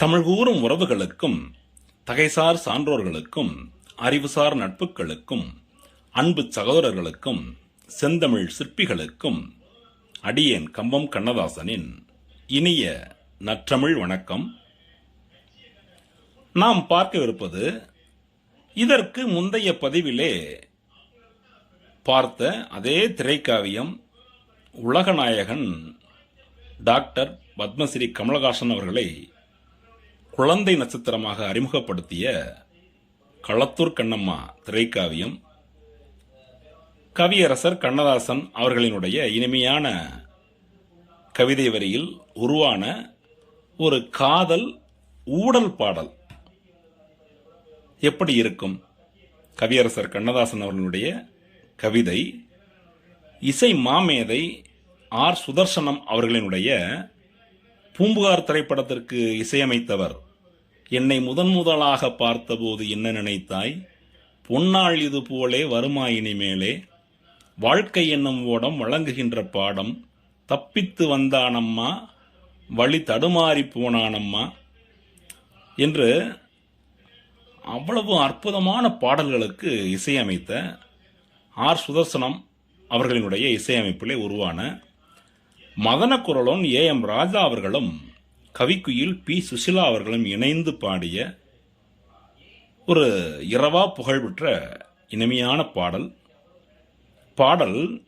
தமிழ் கூறும் உறவுகளுக்கும் தகைசார் சான்றோர்களுக்கும் அறிவுசார் நட்புகளுக்கும் அன்பு சகோதரர்களுக்கும் செந்தமிழ் சிற்பிகளுக்கும் அடியேன் கம்பம் கண்ணதாசனின் இனிய நற்றமிழ் வணக்கம். நாம் பார்க்கவிருப்பது இதற்கு முந்தைய பதிவிலே பார்த்த அதே திரைக்காவியம் உலகநாயகன் டாக்டர் பத்மஸ்ரீ கமலஹாசன் அவர்களை குழந்தை நட்சத்திரமாக அறிமுகப்படுத்திய களத்தூர் கண்ணம்மா திரைக்காவியம் கவியரசர் கண்ணதாசன் அவர்களினுடைய இனிமையான கவிதை வரியில் உருவான ஒரு காதல் ஊடல் பாடல். எப்படி இருக்கும்? கவியரசர் கண்ணதாசன் அவர்களுடைய கவிதை இசை மாமேதை ஆர் சுதர்சனம் அவர்களினுடைய பூம்புகார் திரைப்படத்திற்கு இசையமைத்தவர் என்னை முதன் முதலாக பார்த்தபோது என்ன நினைத்தாய்? பொன்னாள் இது போலே வருமாயினி மேலே வாழ்க்கை என்னும் ஓடம் வழங்குகின்ற பாடம் தப்பித்து வந்தானம்மா வழி தடுமாறி போனானம்மா என்று அவ்வளவு அற்புதமான பாடல்களுக்கு இசையமைத்த ஆர் சுதர்சனம் அவர்களினுடைய இசையமைப்பிலே உருவான மதன குரலும் ஏ எம் ராஜா அவர்களும் கவிக்குயில் பி. சுசிலா அவர்களும் இணைந்து பாடிய ஒரு இரவா புகழ்பெற்ற இனிமையான பாடல். பாடல்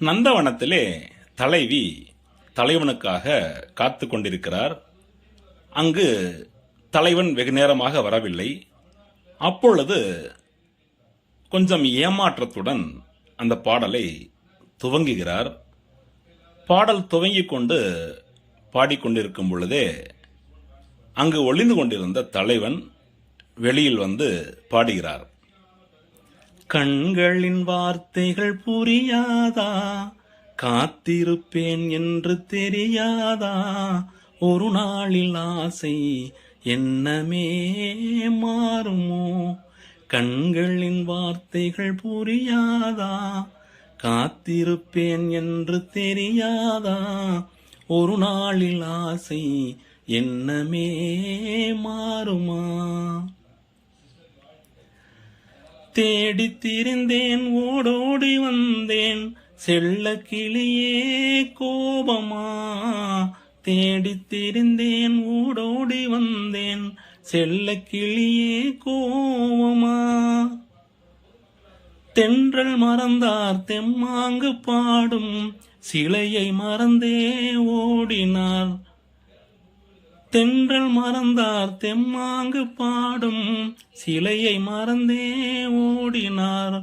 நந்தவனத்திலே தலைவி தலைவனுக்காக காத்து கொண்டிருக்கிறார். அங்கு தலைவன் வெகு நேரமாக வரவில்லை. அப்பொழுது கொஞ்சம் ஏமாற்றத்துடன் அந்த பாடலை துவங்குகிறார். பாடல் துவங்கிக் கொண்டு பாடிக்கொண்டிருக்கும் பொழுதே அங்கு ஒளிந்து கொண்டிருந்த தலைவன் வெளியில் வந்து பாடுகிறார். கண்களின் வார்த்தைகள் புரியாதா? காத்திருப்பேன் என்று தெரியாதா? ஒரு நாளில் ஆசை என்னமே மாறுமோ? கண்களின் வார்த்தைகள் புரியாதா? காத்திருப்பேன் என்று தெரியாதா? ஒரு நாளில் ஆசை என்னமே மாறுமா? தேடித் திரிந்தேன் ஓடோடி வந்தேன் செல்ல கிளியே கோபமா? தேடித் திரிந்தேன் ஓடோடி வந்தேன் செல்ல கிளியே கோபமா? தென்றல் மறந்தார் தெம்மாங்கு பாடும் சிலையை மறந்தே ஓடினார். தென்றல் மறந்தார் தெம்மாங்கு பாடும் சிலையை மறந்தே ஓடினார்.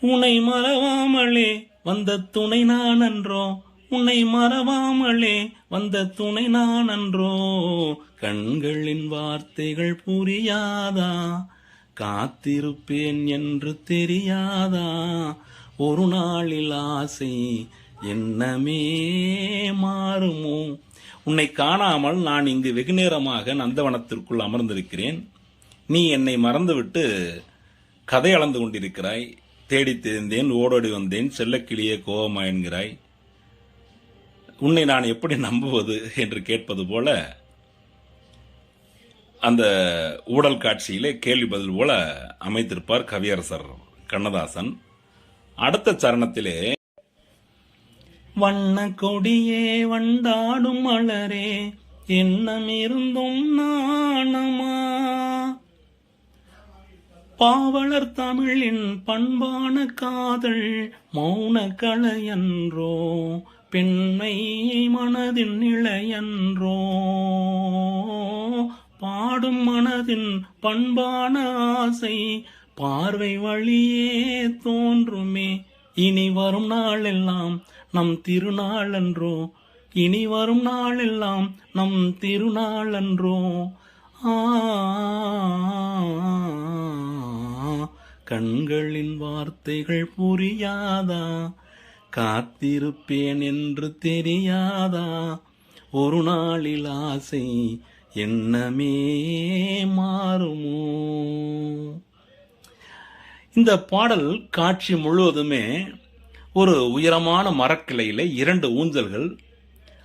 உன்னை மறவாமலே வந்த துணை நான் அன்றோ உன்னை மறவாமலே வந்த துணை நான் அன்றோ கண்களின் வார்த்தைகள் புரியாதா? காத்திருப்பேன் என்று தெரியாதா? ஒரு நாளில் ஆசை என்னமே மாறுமோ? உன்னை காணாமல் நான் இங்கு வெகு நேரமாக நந்தவனத்திற்குள் அமர்ந்திருக்கிறேன். நீ என்னை மறந்துவிட்டு கதை அளந்து கொண்டிருக்கிறாய். தேடித் தெரிந்தேன் ஓடோடி வந்தேன் செல்லக்கிளியே கோபமா என்கிறாய் உன்னை நான் எப்படி நம்புவது என்று கேட்பது போல அந்த ஊடல் காட்சியிலே கேள்வி பதில் போல அமைத்திருப்பார் கவியரசர் கண்ணதாசன். அடுத்த சரணத்திலே வண்ண கொடியே வண்டாடும் மலரே எண்ணம் இருந்தும் நாணமா? பாவலர் தமிழின் பண்பான காதல் மௌன கலையன்றோ பெண்மை மனதின் நிலையன்றோ? பாடும் மனதின் பண்பான ஆசை பார்வை வழியே தோன்றுமே. இனி வரும் நாளெல்லாம் நம் திருநாளன்றோ. இனி வரும் நாளெல்லாம் நம் திருநாளன்றோ. ஆ கண்களின் வார்த்தைகள் புரியாதா? காத்திருப்பேன் என்று தெரியாதா? ஒரு நாளில் ஆசை எண்ணமே மாறுமோ? இந்த பாடல் காட்சி முழுவதுமே ஒரு உயரமான மரக்கிளையிலே இரண்டு ஊஞ்சல்கள்.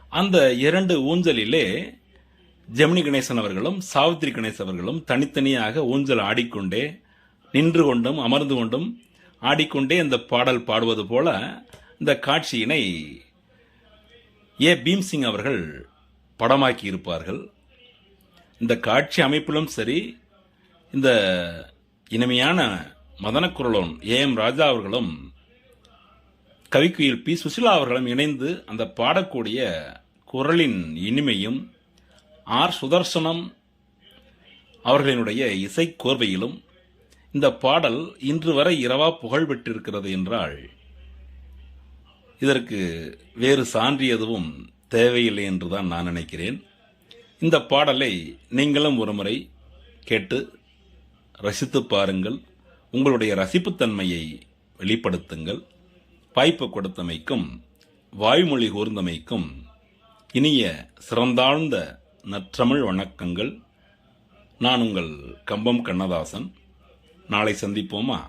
அந்த இரண்டு ஊஞ்சலிலே ஜெமினி கணேசன் அவர்களும் சாவித்ரி கணேசன் அவர்களும் தனித்தனியாக ஊஞ்சல் ஆடிக்கொண்டே நின்று கொண்டும் அமர்ந்து கொண்டும் ஆடிக்கொண்டே இந்த பாடல் பாடுவது போல இந்த காட்சியினை ஏ பீம்சிங் அவர்கள் படமாக்கி இருப்பார்கள். இந்த காட்சி அமைப்பிலும் சரி இந்த இனிமையான மதனக்குரலோன் ஏ எம் ராஜா அவர்களும் கவிக்குயில் பி சுசிலா அவர்களும் இணைந்து அந்த பாடக்கூடிய குரலின் இனிமையும் ஆர் சுதர்சனம் அவர்களினுடைய இசை கோர்வையிலும் இந்த பாடல் இன்று வரை இரவா புகழ் பெற்றிருக்கிறது என்றால் இதற்கு வேறு சான்று எதுவும் தேவையில்லை என்றுதான் நான் நினைக்கிறேன். இந்த பாடலை நீங்களும் ஒருமுறை கேட்டு ரசித்து பாருங்கள். உங்களுடைய ரசிப்புத்தன்மையை வெளிப்படுத்துங்கள். வாய்ப்பு கொடுத்தமைக்கும் வாய்மொழி கூர்ந்தமைக்கும் இனிய சிறந்தாழ்ந்த நற்றமிழ் வணக்கங்கள். நான் உங்கள் கம்பம் கண்ணதாசன். நாளை சந்திப்போமா?